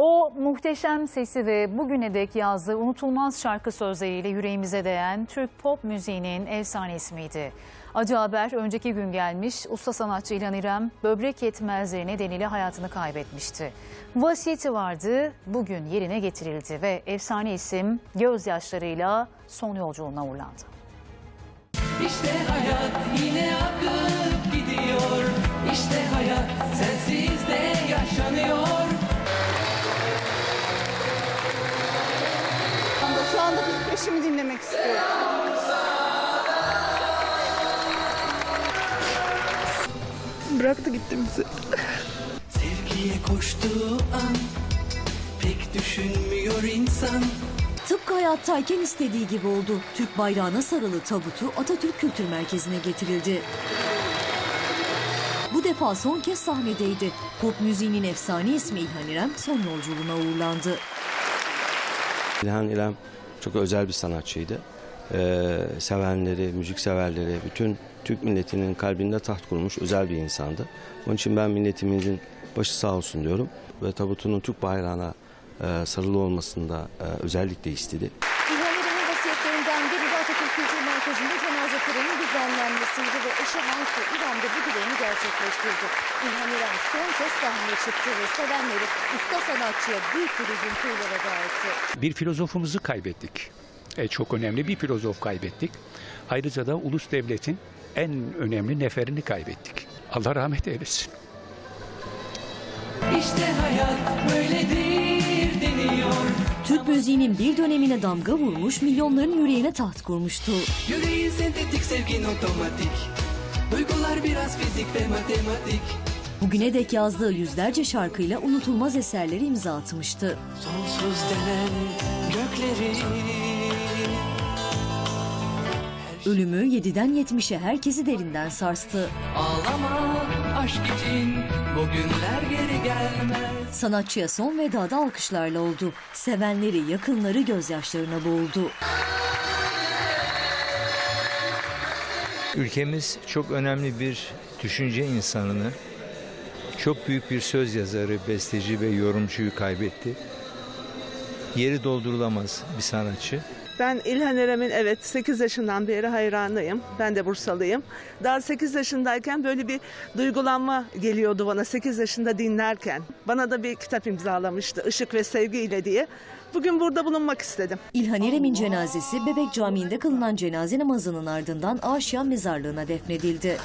O muhteşem sesi ve bugüne dek yazdığı unutulmaz şarkı sözleriyle yüreğimize değen Türk pop müziğinin efsane ismiydi. Acı haber önceki gün gelmiş, usta sanatçı İlhan İrem böbrek yetmezliği nedeniyle hayatını kaybetmişti. Vasiyeti vardı, bugün yerine getirildi ve efsane isim gözyaşlarıyla son yolculuğuna uğurlandı. İşte hayat yine akıp gidiyor. İşte hayat eşimi dinlemek istiyorum. Bıraktı gitti bizi. Sevgiye koştuğu an pek düşünmüyor insan. Tıpkı hayattayken istediği gibi oldu. Türk bayrağına sarılı tabutu Atatürk Kültür Merkezi'ne getirildi. Bu defa son kez sahnedeydi. Pop müziğinin efsane ismi İlhan İrem son yolculuğuna uğurlandı. İlhan İrem çok özel bir sanatçıydı. Ee, sevenleri, müzik severleri, bütün Türk milletinin kalbinde taht kurmuş özel bir insandı. Onun için ben milletimizin başı sağ olsun diyorum. Ve tabutunun Türk bayrağına e, sarılı olmasını da e, özellikle istedi. İlhan İrem'in vasiyetlerinden biri de Atatürk Kültür Merkezi'nde cenaze düzenlenmesiydi ve eşi Hansu İrem de bu dileğini gerçekleştirdi. İlhan İrem son kez sahneye çıktı ve sevenleri usta sanatçıya büyük bir üzüntüyle veda etti. bir filozofumuzu kaybettik. E, çok önemli bir filozof kaybettik. Ayrıca da ulus devletin en önemli neferini kaybettik. Allah rahmet eylesin. İşte hayat. Türk müziğinin bir dönemine damga vurmuş, milyonların yüreğine taht kurmuştu. Yüreğin sentetik sevgin otomatik. Duygular biraz fizik ve matematik. Bugüne dek yazdığı yüzlerce şarkıyla unutulmaz eserleri imza atmıştı. Sonsuz denen gökleri. Ölümü 7'den 70'e herkesi derinden sarstı. Ağlama aşk için bugünler geri gelmez. Sanatçıya son vedada alkışlarla oldu. Sevenleri, yakınları gözyaşlarına boğuldu. Ülkemiz çok önemli bir düşünce insanını, çok büyük bir söz yazarı, besteci ve yorumcuyu kaybetti. Yeri doldurulamaz bir sanatçı. Ben İlhan Erem'in evet 8 yaşından beri hayranıyım. Ben de Bursalıyım. Daha 8 yaşındayken böyle bir duygulanma geliyordu bana 8 yaşında dinlerken. Bana da bir kitap imzalamıştı Işık ve Sevgi ile diye. Bugün burada bulunmak istedim. İlhan İrem'in cenazesi Bebek Camii'nde kılınan cenaze namazının ardından Aşiyan mezarlığına defnedildi.